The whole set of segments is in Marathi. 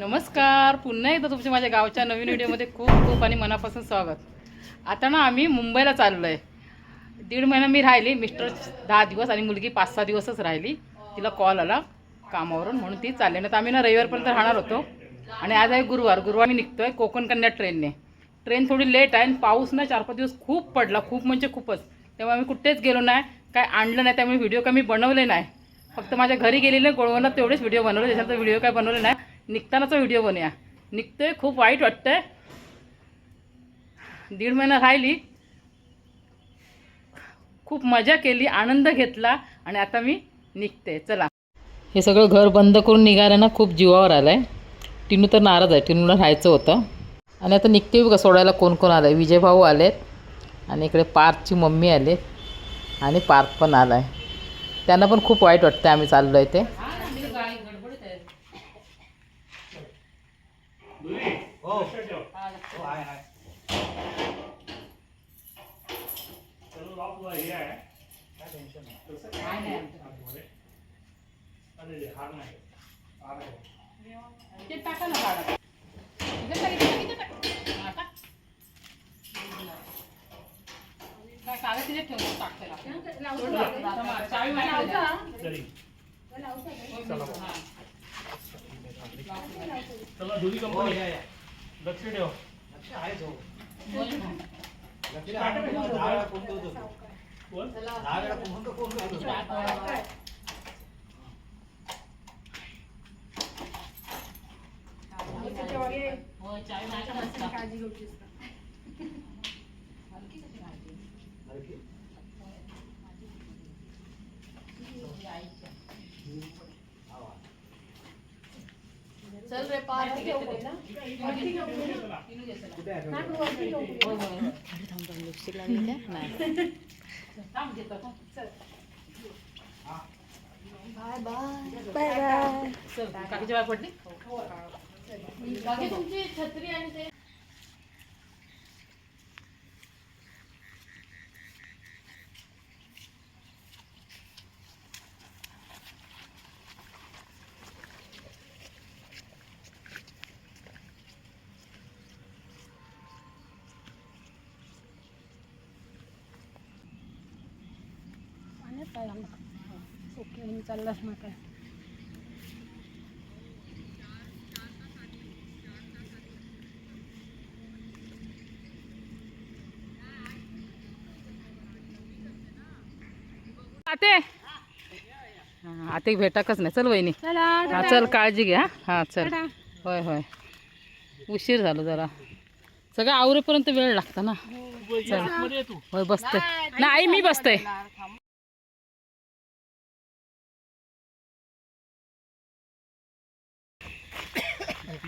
नमस्कार. पुन्हा एकदा तुमच्या माझ्या गावच्या नवीन व्हिडिओमध्ये खूप खूप आणि मनापासून स्वागत. आता ना आम्ही मुंबईला चाललो आहे दीड महिना मी राहिली. मिस्टर दहा दिवस आणि मुलगी पाच सहा दिवसच राहिली. तिला कॉल आला कामावरून म्हणून ती चालली नाही. तर आम्ही ना रविवारपर्यंत राहणार होतो. आणि आज आहे गुरुवार. गुरुवार मी निघतो आहे कोकण कन्या ट्रेनने ट्रेन थोडी लेट आहे आणि पाऊस ना चार पाच दिवस खूप पडला. खूप म्हणजे खूपच. तेव्हा आम्ही कुठेच गेलो नाही. काय आणलं नाही. त्यामुळे व्हिडिओ काय मी बनवले नाही. फक्त माझ्या घरी गेलेले गोळवणला तेवढेच व्हिडिओ बनवले. त्याच्यानंतर व्हिडिओ काय बनवले नाही. निघतानाचा व्हिडिओ बनूया निघतोय खूप वाईट वाटतंय. दीड महिना राहिली. खूप मजा केली आनंद घेतला आणि आता मी निघते. चला. हे सगळं घर बंद करून निघायला ना खूप जीवावर आलं आहे टिनू तर नाराज आहे. टिनूला राहायचं होतं. आणि आता निघते का सोडायला कोण कोण आलं आहे विजय भाऊ आणि इकडे पार्थची मम्मी आले आणि पार्थ पण आला आहे त्यांना पण खूप वाईट वाटतं आम्ही चाललो आहे ते. 네. 어. 쉬죠. 아, 어, 아이, 아이. 저도 나쁘다 얘. 나 ટેન્શન. તો સર આ ને અને જે હાર ના આવે. તે ટાકા ના પાડો. इधर तक इधर इधर तक आता काय कागद तिथे ठेवून टाकते लावतो लावतो चावी मारतो लावतो चला चलो दोन्ही कंपनी लक्ष दक्षिण हो लक्ष आहे दहा काकीची बाग पडली काकी तुमची छत्री आणि ते चाललास मग काय आते. हा, आते भेटाकच नाही. चल वहिनी. चला हा चल काळजी घ्या हा. चल. होय होय. उशीर झालो जरा. सगळं आवरेपर्यंत वेळ लागता ना. चल. ये तू होय बसते. नाही आई मी बसते.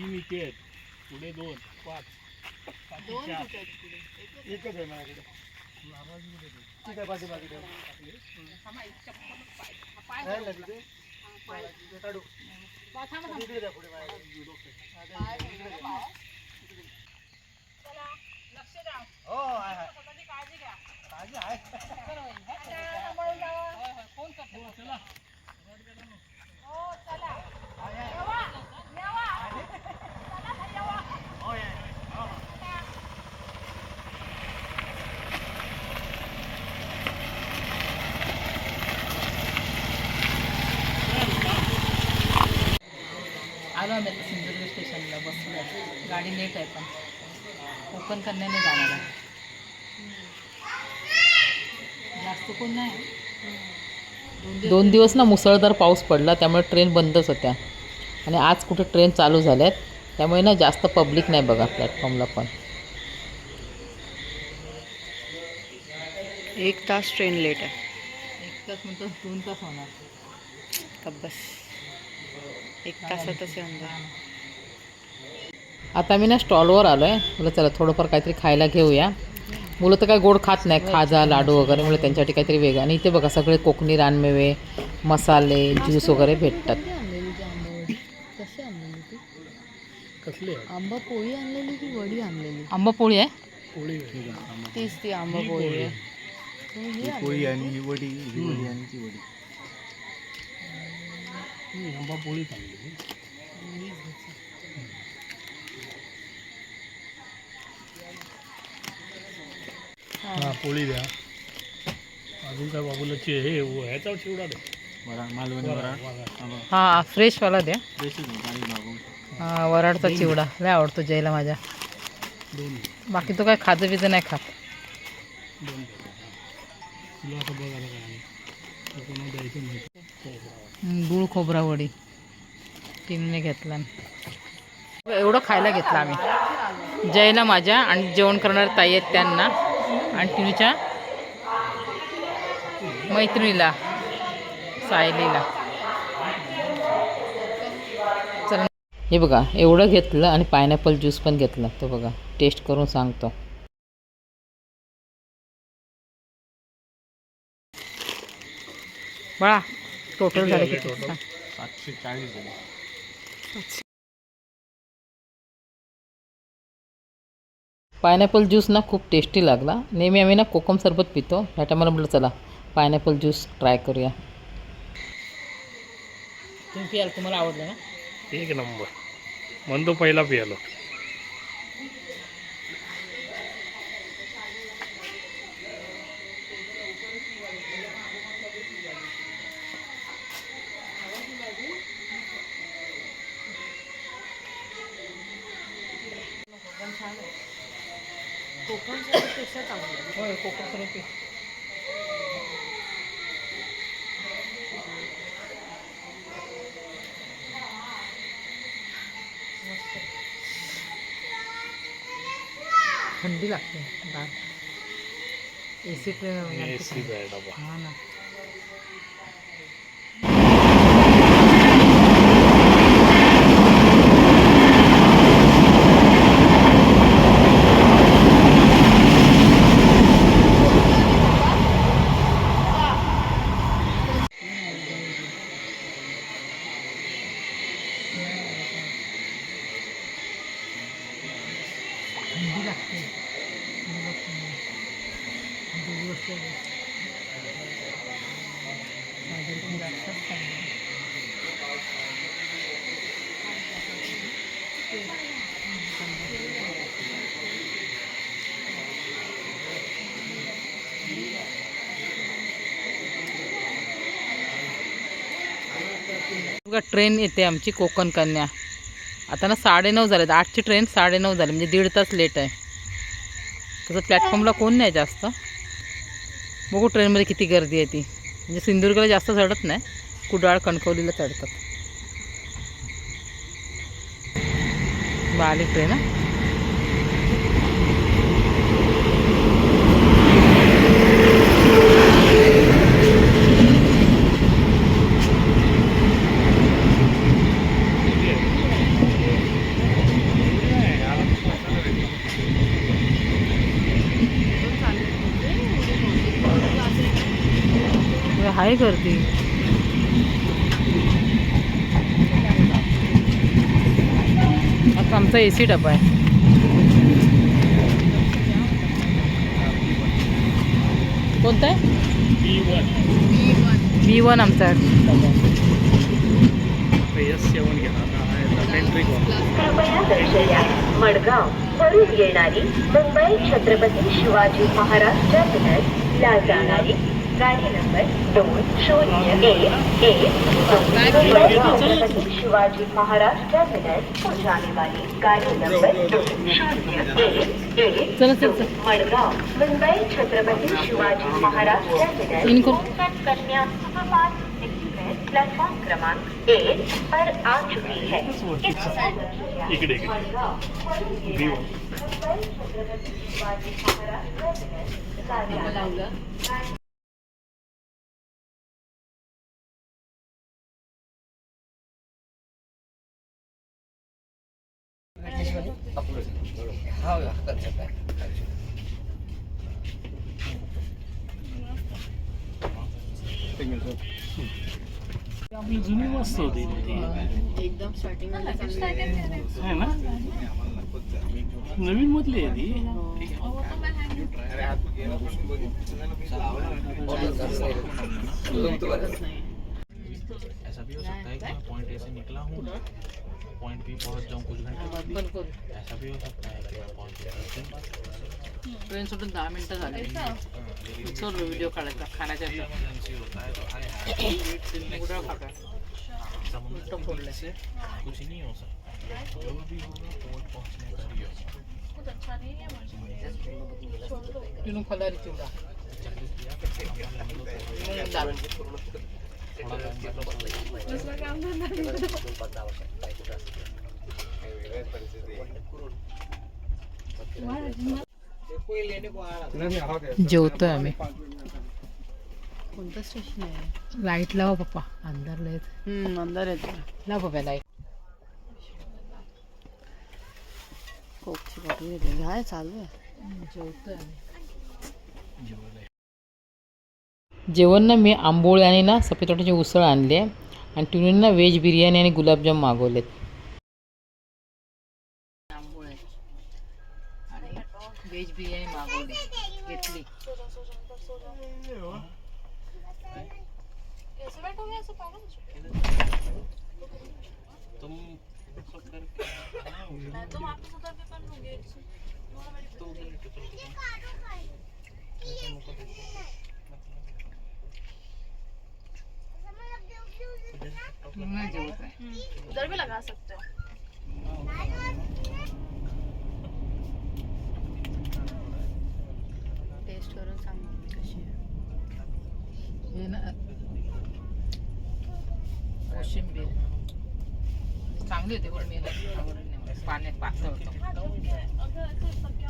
तीन इथे आहेत. पुढे दोन पाच. चार. एकच आहे. माझ्याकडे. ठीक आहे पाठीमागे ठेव. राहिलं तिथे? तिथे काढू. इकडे द्या पुढे माझ्याकडे. हो, आहे, आहे. काळजी आहे. हो, चला. हो, या, या. हो, हो. आलो आम्ही आता सिंधुदुर्ग स्टेशनला बसलो गाडी लेट आहे पण. कोकण कन्याने जाणार आहे. जास्त कोण नाही. दोन दिवस ना मुसळधार पाऊस पडला त्यामुळे ट्रेन बंदच होत्या. आणि आज कुठे ट्रेन चालू झाल्यात त्यामुळे ना जास्त पब्लिक नाही बघा प्लॅटफॉर्मला पण. एक तास ट्रेन लेट आहे. एक तास म्हणतो दोन तास होणार. बस. एक तासातच येऊन जाईल. आता मी ना स्टॉलवर आलो आहे मला चला थोडंफार काहीतरी खायला घेऊया. मुलं तर काय गोड खात नाही खाजा लाडू वगैरे मुळे त्यांच्यासाठी काहीतरी वेगळं. आणि इथे बघा सगळे कोकणी रानमेवे मसाले ज्यूस वगैरे भेटतात? आंबा पोळी आणलेली की वडी आणलेली? आंबा पोळी आहे? पोळी आहे. तीच ती आंबा पोळी आहे. पोळी आणि ही वडी ही वडी आणि ती वडी. ही आंबा पोळी चांगली पोळी द्या. अजून काय बाबूलाची हे ह्याचा चिवडा दे. मालवणी. हा फ्रेशवाला द्या. फ्रेशच आहे, काही मागवून. हा वराडचा चिवडा. लय आवडतो जयला माझ्या. दोन. बाकी तो काय खाजं बिजं नाही खात. दोन द्या. तुला आता बघायला काय आहे. तर कोणाला द्यायचं माहिती हो, हम्म, गुळ खोबरा वडी. टीमने घेतला. एवढं खायला घेतलं आम्ही. जयला माझ्या आणि जेवण करणार ताई आहेत त्यांना. आणि टिनूच्या मैत्रिणीला सायलीला. चला. हे बघा एवढं घेतलं आणि पायनॅपल ज्यूस पण घेतला. तो बघा टेस्ट करून सांगतो. बळा टोटल झाले किती. सातशे चाळीस पायनॅपल ज्यूस ना खूप टेस्टी लागला. नेहमी आम्ही ना कोकम सरबत पितो. ह्या टायमाला म्हटलं चला पायनॅपल ज्यूस ट्राय करूया. तुम्ही पियाल तुम्हाला आवडलं ना? एक नंबर. म्हणतो पहिला पियालो. होय कोकम सरबत पी थंडी लागते ए सी ट्रेन एसी आहे डबा हा ना. बघा ट्रेन येते आमची कोकण कन्या. आता ना साडेनऊ झाले आठची ट्रेन साडेनऊ झाली. म्हणजे दीड तास लेट आहे. तसं प्लॅटफॉर्मला कोण नाही जास्त. बघू ट्रेनमध्ये किती गर्दी आहे ती. म्हणजे सिंधुदुर्गला जास्त चढत नाही. कुडाळ कणकवलीला चढतात. बाली ट्रेन काय करते? आमचा ए सी डबा आहे. कोणता आहे? बी वन आमचा. मडगाव वरून येणारी मुंबई छत्रपती शिवाजी महाराज टर्मिनस जाणारी गाडी नंबर दोन शून्य एक एक मुंबई छत्रपती शिवाजी महाराज टर्मिनस को जाने वाली गाड़ी नंबर दो शून्य एक एक मडगाव मुंबई छत्रपति शिवाजी महाराज टर्मिनस इनको- कन्या सुपरफास्ट एक्सप्रेस प्लेटफॉर्म क्रमांक एक पर आ चुकी है कृपया आहे ना नवीन मधली आहे ती ऐसा भी हो सकता है कि मैं पॉइंट ए से निकला हूँ पॉइंट बी पहुंच जाऊँ कुछ घंटे सुटून दहा मिनिटं झाले व्हिडिओ काढायचा खाण्याच्या उडा खाका उलटं फोडलंय तिनू खलारी चिवडा मूग जेवतोय आम्ही. कोणतं स्टेशन आहे? लाइट लावा पप्पा. अंधार हम्म, अंधार येतो लाव पप्पा लाइट कोकची बॉटल घेतली चालू आहे. जेवतोय जेवण ना मी आंबोळी आणि ना सफेद उसळ आणली आहे आणि तुम्ही ना व्हेज बिर्याणी आणि गुलाबजाम मागवलेत. आंबोळी आणि व्हेज बिर्याणी मागवली घेतली नाही जेवत आहे उधर भी लगा सकते हो टेस्ट करून सांग कशी हे ना कोशिंबीर. चांगली होती पण मी आवडली नाही मला. पाण्यात पातळ होतं अगर ऐसे तकिया पे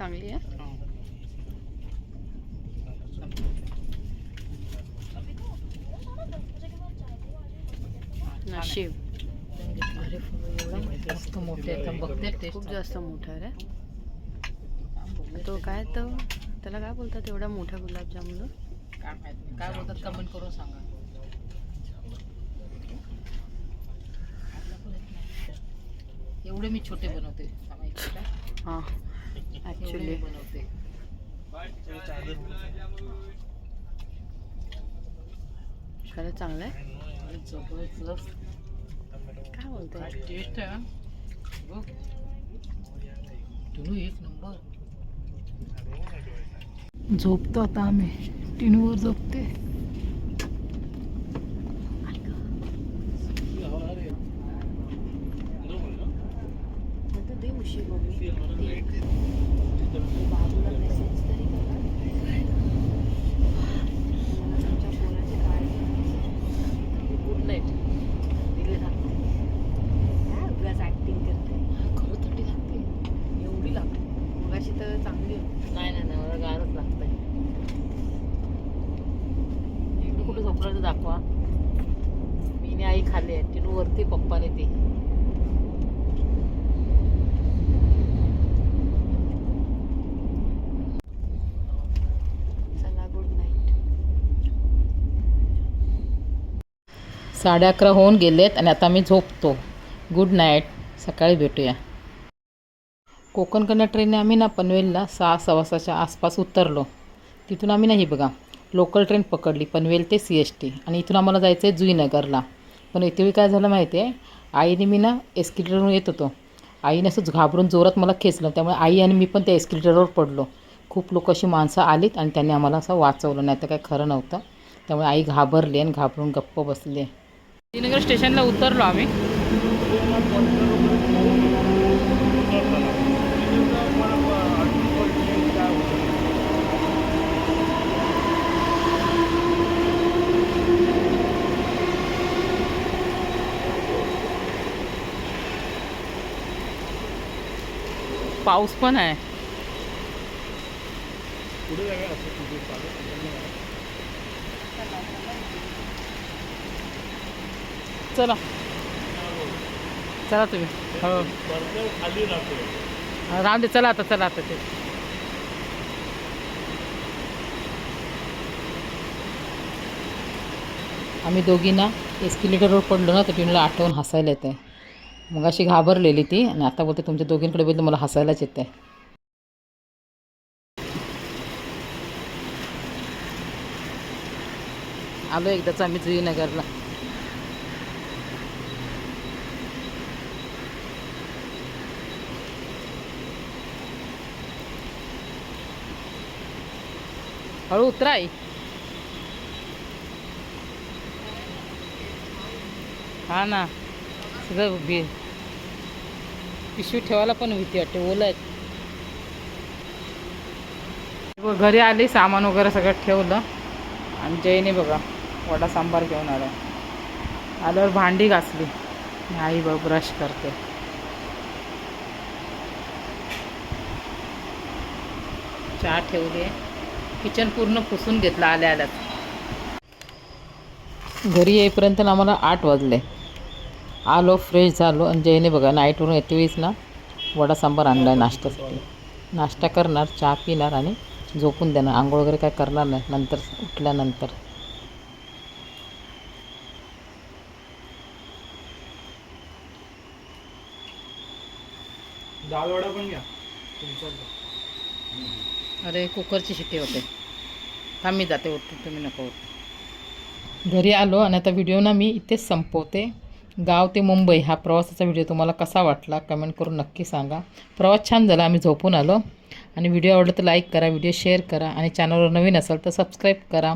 चांगली आहे. नशीब. मस्त मोठे बघते खूप जास्त मोठा आहे रे. तो काय तो त्याला काय बोलतात एवढ्या मोठ्या गुलाबजामुन काय बोलतात कमेंट करून सांगा. एवढे मी छोटे बनवते? हां. बनवते खरंच चांगलं आहे काय बोलते? काय टेस्ट आहे एक नंबर. झोपतो आता आम्ही. टिनूवर झोपते दे उशी मम्मी बाबूला मेसेज तरी करा तुमच्या पोराची काळजी गुड नाईट दिले लागते काय उगाच ॲक्टिंग करते खरं थंडी लागते एवढी लागते मगाशी तर चांगली होती. नाही नाही नाही मला गारच लागतंय. इकडे कुठे झोपलं तर दाखवा. मीने आई खाली आहे. टिनू वरती पप्पाने ती. चला गुड नाईट साडे अकरा होऊन गेलेत आणि आता मी झोपतो. गुड नाईट सकाळी भेटूया. कोकणकडनं ट्रेनने आम्ही ना पनवेलला सहा सव्वासाच्या आसपास उतरलो. तिथून आम्ही नाही बघा लोकल ट्रेन पकडली पनवेल ते सी एस टी. आणि इथून आम्हाला जायचं आहे जुईनगरला. पण इथे काय झालं माहिती आहे? आईने मी ना एस्किलेटरवरून येत होतो. आईने असंच घाबरून जोरात मला खेचलं. त्यामुळे आई आणि मी पण त्या एस्किलेटरवर पडलो. खूप लोक अशी माणसं आलीत आणि त्यांनी आम्हाला असं वाचवलं. नाही तर काय खरं नव्हतं. त्यामुळे आई घाबरली आणि घाबरून गप्प बसली. श्रीनगर स्टेशनला उतरलो आम्ही. पाऊस पण आहे. चला चला. तुम्ही. हो. दे चला आता चला आता ते. आम्ही दोघींना एस्किलेटरवर पडलो ना तर टिनूला आठवण हसायला येते. मग अशी घाबरलेली ती आणि आता बोलते तुमच्या दोघींकडे बघितलं मला हसायलाच येते आलो एकदाच आम्ही जुईनगरला. हळू उतराय हा ना. सगळं बी पिशवी ठेवायला पण भीती वाटते ओलं आहेत. घरी आली सामान वगैरे सगळं ठेवलं. आणि जयने बघा वडा सांबार घेऊन आला. आल्यावर भांडी घासली. आई बघ ब्रश करते. चहा ठेवली. किचन पूर्ण पुसून घेतलं आल्या आल्यात. घरी येईपर्यंत आम्हाला आठ वाजले. आलो फ्रेश झालो. आणि जयने बघा नाईटवरून येते वेळेस ना. वडा सांबार आणला आहे नाश्त्यासाठी. नाश्ता करणार चहा पिणार आणि झोपून देणार. आंघोळ वगैरे काय करणार नाही. नंतर उठल्यानंतर. अरे कुकरची शिट्टी होते. थांब मी जाते उठतो. तुम्ही नको घरी आलो आणि आता व्हिडिओ ना मी इथेच संपवते. गाव ते मुंबई हा प्रवासाचा व्हिडिओ तुम्हाला कसा वाटला कमेंट करून नक्की सांगा. प्रवास छान झाला आम्ही झोपून आलो. आणि व्हिडिओ आवडला तर लाईक करा व्हिडिओ शेअर करा. आणि चॅनलवर नवीन असाल तर सबस्क्राईब करा.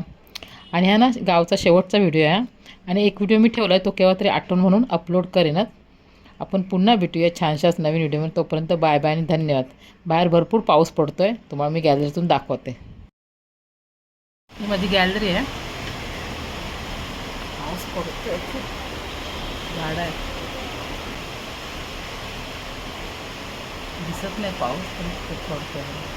आणि हा ना गावचा शेवटचा व्हिडिओ आहे आणि एक व्हिडिओ मी ठेवला आहे तो केव्हा तरी आठवण म्हणून अपलोड करेनच आपण पुन्हा भेटूया छानशाच नवीन व्हिडिओमध्ये तोपर्यंत बाय बाय आणि धन्यवाद. बाहेर भरपूर पाऊस पडतो आहे तुम्हाला मी गॅलरीतून दाखवते. ही माझी गॅलरी आहे. पाऊस पडतोय. खूप झाड आहे दिसत नाही पाऊस पण खूप पडतोय.